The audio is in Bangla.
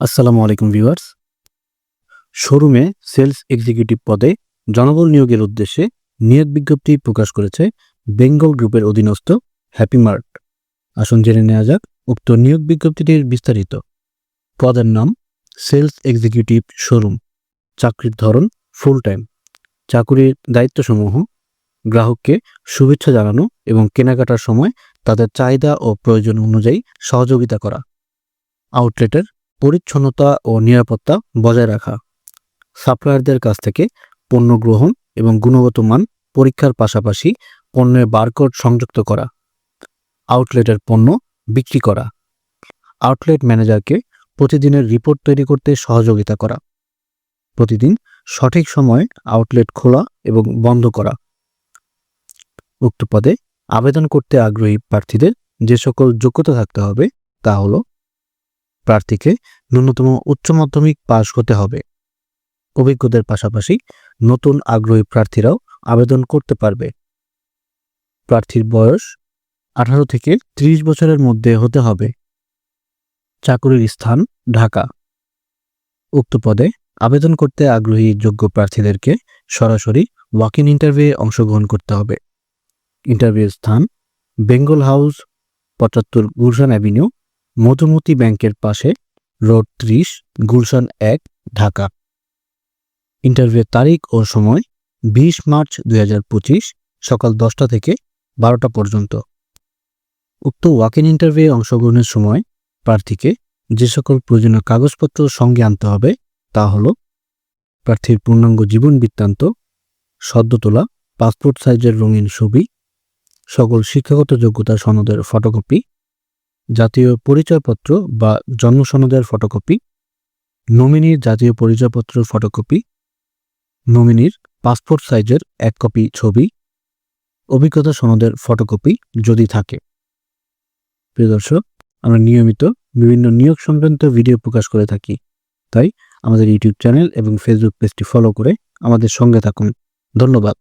আসসালামু আলাইকুম ভিউয়ার্স। শোরুমে সেলস এক্সিকিউটিভ পদে জনবল নিয়োগের উদ্দেশ্যে নিয়োগ বিজ্ঞপ্তি প্রকাশ করেছে বেঙ্গল গ্রুপের অধীনস্থ হ্যাপি মার্ট আসুন জেনে নেওয়া যাক উক্ত নিয়োগ বিজ্ঞপ্তিটির বিস্তারিত। পদের নাম, সেলস এক্সিকিউটিভ শোরুম। চাকরির ধরন ফুল টাইম চাকুরির দায়িত্বসমূহ, গ্রাহককে শুভেচ্ছা জানানো এবং কেনাকাটার সময় তাদের চাহিদা ও প্রয়োজন অনুযায়ী সহযোগিতা করা। আউটলেটের পরিচ্ছন্নতা ও নিরাপত্তা বজায় রাখা। সাপ্লায়ারদের কাছ থেকে পণ্য গ্রহণ এবং গুণগত মান পরীক্ষার পাশাপাশি পণ্যের বারকোড সংযুক্ত করা। আউটলেটের পণ্য বিক্রি করা। আউটলেট ম্যানেজারকে প্রতিদিনের রিপোর্ট তৈরি করতে সহযোগিতা করা। প্রতিদিন সঠিক সময়ে আউটলেট খোলা এবং বন্ধ করা। উক্ত পদে আবেদন করতে আগ্রহী প্রার্থীদের যে সকল যোগ্যতা থাকতে হবে তা হলো প্রার্থীকে ন্যূনতম উচ্চ মাধ্যমিক পাশ হতে হবে। অভিজ্ঞদের পাশাপাশি নতুন আগ্রহী প্রার্থীরাও আবেদন করতে পারবে। প্রার্থীর বয়স আঠারো থেকে ত্রিশ বছরের মধ্যে হতে হবে। চাকুরির স্থান ঢাকা। উক্ত পদে আবেদন করতে আগ্রহী যোগ্য প্রার্থীদেরকে সরাসরি ওয়াক ইন ইন্টারভিউয়ে অংশগ্রহণ করতে হবে। ইন্টারভিউর স্থান বেঙ্গল হাউস, পঁচাত্তর গুলশান অ্যাভিনিউ মধুমতি ব্যাংকের পাশে, রোড ত্রিশ, গুলশান এক, ঢাকা। ইন্টারভিউয়ের তারিখ ও সময়, বিশ মার্চ দু হাজার পঁচিশ, সকাল দশটা থেকে বারোটা পর্যন্ত। উক্ত ওয়াক ইন ইন্টারভিউয়ে অংশগ্রহণের সময়, প্রার্থীকে যে সকল প্রয়োজনীয় কাগজপত্র সঙ্গে আনতে হবে, তা হল, প্রার্থীর পূর্ণাঙ্গ জীবন বৃত্তান্ত, সদ্য তোলা পাসপোর্ট সাইজের রঙিন ছবি, সকল শিক্ষাগত যোগ্যতা সনদের ফটোকপি জাতীয় পরিচয়পত্র বা জন্ম সনদের ফটোকপি নমিনির জাতীয় পরিচয়পত্র ফটোকপি নমিনির পাসপোর্ট সাইজের এক কপি ছবি, অভিজ্ঞতা সনদের ফটোকপি যদি থাকে। প্রিয় দর্শক, আমরা নিয়মিত বিভিন্ন নিয়োগ সংক্রান্ত ভিডিও প্রকাশ করে থাকি। তাই আমাদের ইউটিউব চ্যানেল এবং ফেসবুক পেজটি ফলো করে আমাদের সঙ্গে থাকুন। ধন্যবাদ।